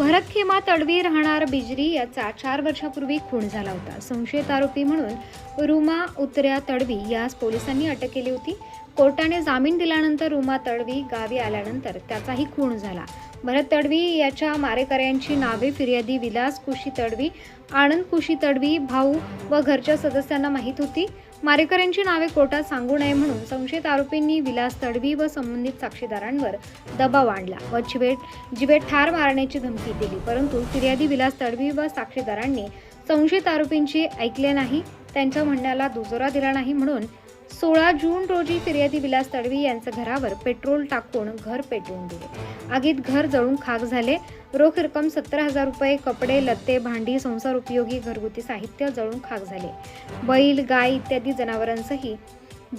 भरत खेमा तडवी राहणार बिजरी याचा चार वर्षापूर्वी खून झाला होता. संशयित आरोपी म्हणून रुमा उतऱ्या तडवी यास पोलिसांनी अटक केली होती. कोर्टाने जामीन दिल्यानंतर रुमा तडवी गावी आल्यानंतर त्याचाही खून झाला. भरत तडवी याच्या मारेकऱ्यांची नावे फिर्यादी विलास कुशी तडवी आनंद कुशी तडवी भाऊ व घरच्या सदस्यांना माहीत होती. मारेकऱ्यांची नावे कोर्टात सांगू नये म्हणून संशयित आरोपींनी विलास तडवी व संबंधित साक्षीदारांवर दबाव आणला व जिवेट जिवेट ठार मारण्याची धमकी दिली. परंतु फिर्यादी विलास तडवी व साक्षीदारांनी संशयित आरोपींची ऐकले नाही त्यांच्या म्हणण्याला दुजोरा दिला नाही म्हणून सोळा जून रोजी फिर्यादी विलास तडवी यांच्या घरावर पेट्रोल टाकून घर पेटवून दिले. आगीत घर जळून खाक झाले. रोख रक्कम सत्तर हजार रुपये कपडे लत्ते भांडी संसार उपयोगी घरगुती साहित्य जळून खाक झाले. बैल गाय इत्यादी जनावरांसही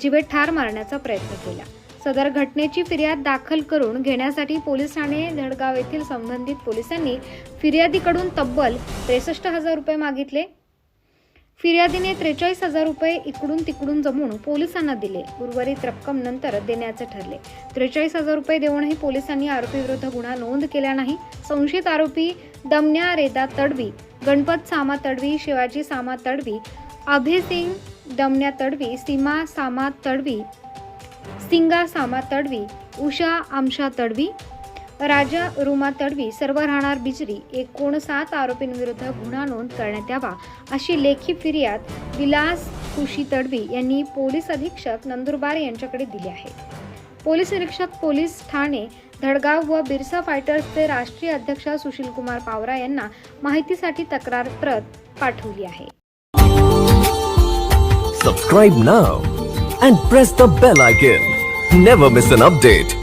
जिवे ठार मारण्याचा प्रयत्न केला. सदर घटनेची फिर्याद दाखल करून घेण्यासाठी पोलीस ठाणे धडगाव येथील संबंधित पोलिसांनी फिर्यादीकडून तब्बल त्रेसष्ट हजार रुपये मागितले. फिर्यादीने त्रेचाळीस हजार रुपये इकडून तिकडून जमवून पोलिसांना दिले. उर्वरित रक्कम नंतर देण्याचे ठरले. त्रेचाळीस हजार रुपये देऊनही पोलिसांनी आरोपीविरुद्ध गुन्हा नोंद केला नाही. संशयित आरोपी दमन्या रेदा तडवी गणपत सामा तडवी शिवाजी सामा तडवी अभयसिंग दमन्या तडवी सीमा सामा तडवी सिंगा सामा तडवी उषा आमशा तडवी राजा रुमा तडवी सर्व राहणार बिजरी एकूण सात आरोपींविरुद्ध गुन्हा नोंद करण्यात यावा अशी लेखी फिर्याद विलास खुशी तडवी यांनी पोलीस अधीक्षक नंदुरबार यांच्याकडे दिली आहे. पोलीस निरीक्षक पोलीस ठाणे धडगाव व बिरसा फायटर्सचे राष्ट्रीय अध्यक्ष सुशीलकुमार पावरा यांना माहितीसाठी तक्रार प्रत पाठवली आहे. Subscribe now and press the bell icon never miss an update